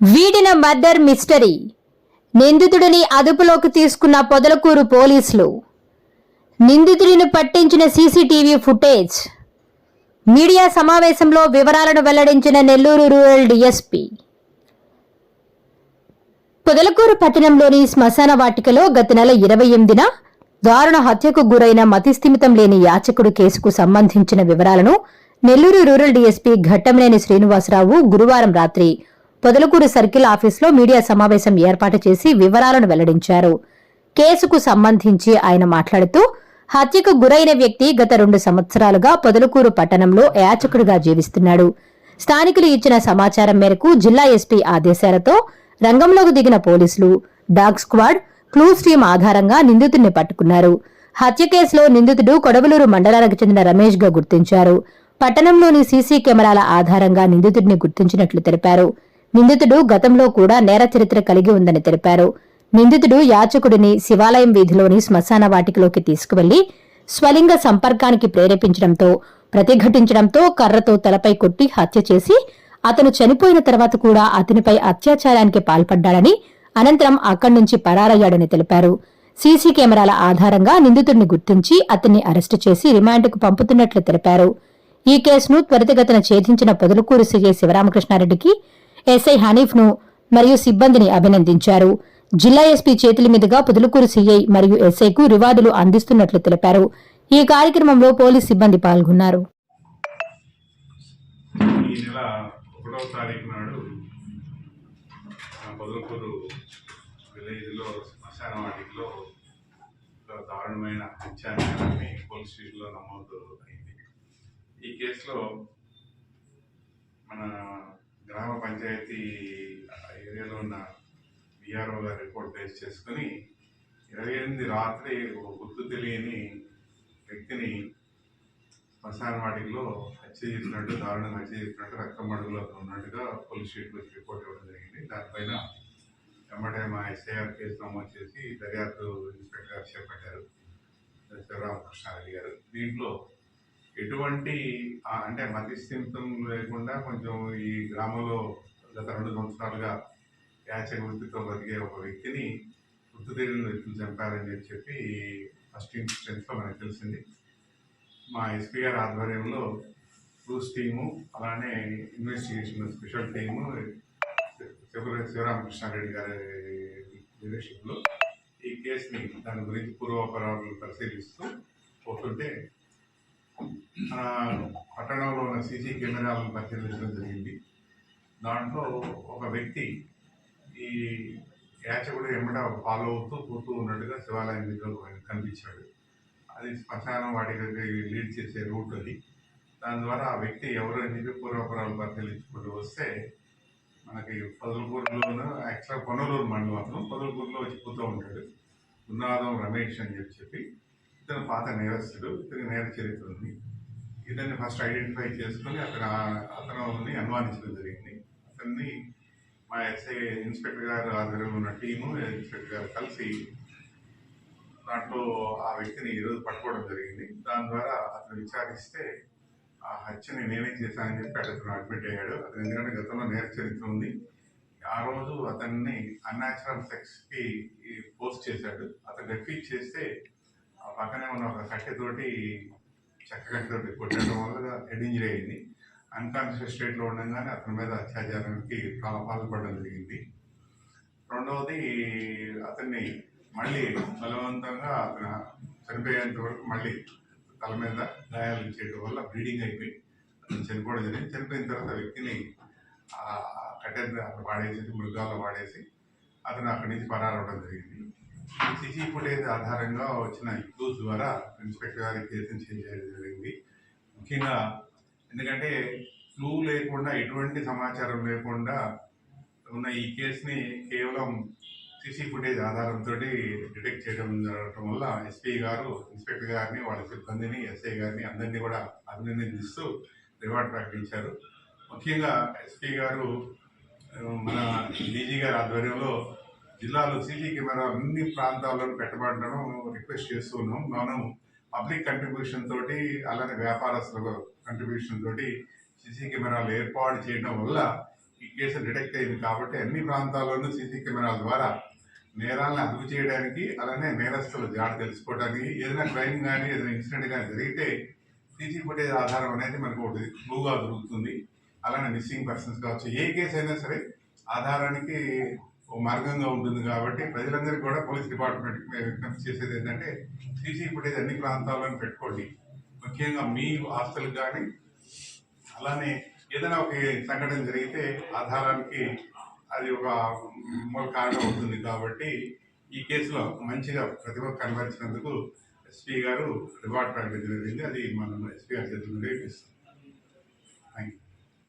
వీడిన murder mystery. నిందితుడిని అదుపులోకి తీసుకున్న పొదలకూరు పోలీసులు. నిందితుడిని పట్టించిన సీసీటీవీ ఫుటేజ్. మీడియా సమావేశంలో వివరాలను వెల్లడించిన నెల్లూరు రూరల్ డిఎస్పీ. పొదలకూరు పట్టణంలోని శ్మశాన వాటికలో గత నెల ఇరవై ఎనిమిదిన దారుణ హత్యకు గురైన మతిస్థిమితం లేని యాచకుడు కేసుకు సంబంధించిన వివరాలను నెల్లూరు రూరల్ డీఎస్పీ ఘట్టంనేని శ్రీనివాసరావు గురువారం రాత్రి పొదలకూరు సర్కిల్ ఆఫీసులో మీడియా సమావేశం ఏర్పాటు చేసి వివరాలను వెల్లడించారు. కేసుకు సంబంధించి ఆయన మాట్లాడుతూ హత్యకు గురైన వ్యక్తి గత రెండు సంవత్సరాలుగా పొదలకూరు పట్టణంలో యాచకుడిగా జీవిస్తున్నాడు. స్థానికులు ఇచ్చిన సమాచారం మేరకు జిల్లా ఎస్పీ ఆదేశాలతో రంగంలోకి దిగిన పోలీసులు డాగ్ స్క్వాడ్ క్లూస్ టీం ఆధారంగా నిందితుడిని పట్టుకున్నారు. హత్య కేసులో నిందితుడు కొడవలూరు మండలానికి చెందిన రమేష్గా గుర్తించారు. పట్టణంలోని సీసీ కెమెరాల ఆధారంగా నిందితుడిని గుర్తించినట్లు తెలిపారు. నిందితుడు గతంలో కూడా నేర చరిత్ర కలిగి ఉందని తెలిపారు. నిందితుడు యాచకుడిని శివాలయం వీధిలోని శ్మశాన వాటికలోకి తీసుకువెళ్ళి స్వలింగ సంపర్కానికి ప్రేరేపించడంతో ప్రతిఘటించడంతో కర్రతో తలపై కొట్టి హత్య చేసి అతను చనిపోయిన తర్వాత కూడా అతనిపై అత్యాచారానికి పాల్పడ్డాడని అనంతరం అక్కడి నుంచి పరారయ్యాడని తెలిపారు. సీసీ కెమెరాల ఆధారంగా నిందితుడిని గుర్తించి అతన్ని అరెస్టు చేసి రిమాండ్కు పంపుతున్నట్లు తెలిపారు. ఈ కేసును త్వరితగతిన ఛేదించిన పొదలకూరు సీఐ శివరామకృష్ణారెడ్డికి ఎస్ఐ హనీఫ్ను మరియు సిబ్బందిని అభినందించారు. జిల్లా ఎస్పీ చేతుల మీదుగా పుదులుకూరు సీఐ మరియు ఎస్ఐకు రివార్డులు అందిస్తున్నట్లు తెలిపారు. ఈ కార్యక్రమంలో పోలీస్ సిబ్బంది పాల్గొన్నారు. ఈ నెల ఒకటవ తారీఖు నాడు పొదలకూరు విలేజ్లో శ్మశాన వాటికలో దారుణమైన హత్యాన్ని పోలీస్ స్టేషన్లో నమోదు అయింది. ఈ కేసులో మన గ్రామ పంచాయతీ ఏరియాలో ఉన్న విఆర్ఓ గారి రిపోర్ట్ బేస్ చేసుకుని ఇరవై ఎనిమిది రాత్రి ఒక గుర్తు తెలియని వ్యక్తిని శ్మశాన వాటిలో హత్య చేసినట్టు దారుణంగా హత్య చేసినట్టు రక్తం మడుగులో ఉన్నట్టుగా పోలీస్ స్టేషన్లో రిపోర్ట్ ఇవ్వడం జరిగింది. దానిపైన వెంబడే మా ఎస్ఐఆర్ కేసు నమోదు చేసి దర్యాప్తు ఇన్స్పెక్టర్ గారు చేపట్టారు. శివరామకృష్ణారెడ్డి గారు. దీంట్లో ఎటువంటి అంటే మతిస్థిమితం లేకుండా కొంచెం ఈ గ్రామంలో గత రెండు సంవత్సరాలుగా యాచ వృత్తితో బతికే ఒక వ్యక్తిని గుర్తు తెలియని వ్యక్తులు చంపారని చెప్పి ఫస్ట్ ఇన్సిడెంట్స్లో మనకు తెలిసింది. మా ఎస్పీ గారి ఆధ్వర్యంలో క్రూస్ టీము అలానే investigation special team Shiva Sivaramakrishnareddy గారి లీడర్షిప్లో ఈ కేసుని దాని గురించి పూర్వపరాలు పరిశీలిస్తూ పోతుంటే మన పట్టణంలో ఉన్న సీసీ కెమెరాలను పరిశీలించడం జరిగింది. దాంట్లో ఒక వ్యక్తి ఈ యాచకుడు ఎమ్మట ఫాలో అవుతూ పోతూ ఉన్నట్టుగా శివాలయం దగ్గర కనిపించాడు. అది శ్మశానం దగ్గర లీడ్ చేసే రూట్ అది. దాని ద్వారా ఆ వ్యక్తి ఎవరు అని చెప్పి పూర్వపురాలు పరిశీలించుకుంటూ వస్తే మనకి పొదలకూరులోను యాక్చువల్గా పొనలూరు మండలం అతను పొదలకూరులో వచ్చి పోతూ ఉంటాడు. ఉన్నాదం రమేష్ అని చెప్పి చెప్పి ఇతను పాత నేరస్తుడు. ఇతని నేర చరిత్ర ఉంది. ఇతన్ని ఫస్ట్ ఐడెంటిఫై చేసుకొని అతను అతనుని అనుమానించడం జరిగింది. అతన్ని మా ఎస్ఐ ఇన్స్పెక్టర్ గారు ఆధ్వర్యంలో ఉన్న టీము ఇన్స్పెక్టర్ గారు కలిసి దాంట్లో ఆ వ్యక్తిని ఈరోజు పట్టుకోవడం జరిగింది. దాని ద్వారా అతను విచారిస్తే ఆ హత్యని నేనే చేశానని చెప్పి అతను అడ్మిట్ అయ్యాడు. అతను ఎందుకంటే గతంలో నేర చరిత్ర ఉంది. ఆ రోజు అతన్ని అన్యాచురల్ సెక్స్కి పోస్ట్ చేశాడు. అతను రిఫీట్ చేస్తే ఆ పక్కనే ఉన్న ఒక కట్టెతోటి చెక్క కట్టెతోటి కొట్టడం వల్ల హెడ్ ఇంజరీ అయింది అన్కాన్షియస్ స్టేట్లో ఉండగానే అతని మీద అత్యాచారానికి పాల్- పాల్పడడం జరిగింది. రెండవది అతన్ని మళ్ళీ బలవంతంగా అతను చనిపోయేంత వరకు మళ్ళీ తల మీద గాయాలు చేయడం వల్ల బ్లీడింగ్ అయిపోయి అతను చనిపోవడం జరిగింది. చనిపోయిన తర్వాత వ్యక్తిని ఆ కట్టె అక్కడ వాడేసి మృగాల్లో వాడేసి అతను అక్కడి నుంచి పరారవడం జరిగింది. సిసి ఫుటేజ్ ఆధారంగా వచ్చిన క్లూస్ ద్వారా ఇన్స్పెక్టర్ గారి కేసును చేయడం జరిగింది. ముఖ్యంగా ఎందుకంటే క్లూ లేకుండా ఎటువంటి సమాచారం లేకుండా ఉన్న ఈ కేసుని కేవలం సీసీ ఫుటేజ్ ఆధారంతో డిటెక్ట్ చేయడం జరగడం వల్ల ఎస్పీ గారు ఇన్స్పెక్టర్ గారిని వాళ్ళ సిబ్బందిని ఎస్ఐ గారిని అందరినీ కూడా అభినందిస్తూ రివార్డ్ ప్రకటించారు. ముఖ్యంగా ఎస్పీ గారు మన డీజీ గారి ఆధ్వర్యంలో జిల్లాలో సీసీ కెమెరా అన్ని ప్రాంతాల్లో పెట్టబడడం రిక్వెస్ట్ చేస్తున్నాం. మనం పబ్లిక్ కంట్రిబ్యూషన్ తోటి అలానే వ్యాపారస్తుల కంట్రిబ్యూషన్ తోటి సీసీ కెమెరాలు ఏర్పాటు చేయడం వల్ల ఈ కేసు డిటెక్ట్ అయింది కాబట్టి అన్ని ప్రాంతాల్లోనూ సీసీ కెమెరాల ద్వారా నేరాలను అదుపు చేయడానికి అలానే నేరస్తుల జాడ తెలుసుకోవడానికి ఏదైనా క్రైమ్ కానీ ఏదైనా ఇన్సిడెంట్ కానీ జరిగితే సీసీ ఫుటేజ్ ఆధారం అనేది మనకు ఒకటి క్లూగా దొరుకుతుంది. అలానే మిస్సింగ్ పర్సన్స్ కావచ్చు ఏ కేసు అయినా సరే ఆధారానికి ఓ మార్గంగా ఉంటుంది కాబట్టి ప్రజలందరికీ కూడా పోలీస్ డిపార్ట్మెంట్ విజ్ఞప్తి చేసేది ఏంటంటే సీసీ ఫుటేజ్ అన్ని ప్రాంతాల్లోనూ పెట్టుకోండి. ముఖ్యంగా మీ ఆస్తులకు కానీ అలానే ఏదైనా ఒక సంఘటన జరిగితే ఆధారానికి అది ఒక మూల కారణం అవుతుంది కాబట్టి ఈ కేసులో మంచిగా ప్రతిభ కనబరిచినందుకు ఎస్పీ గారు రివార్డ్ ప్రకటించడం జరిగింది. అది మనం ఎస్పీ గారి చేతుల్లో నుండి థ్యాంక్ యూ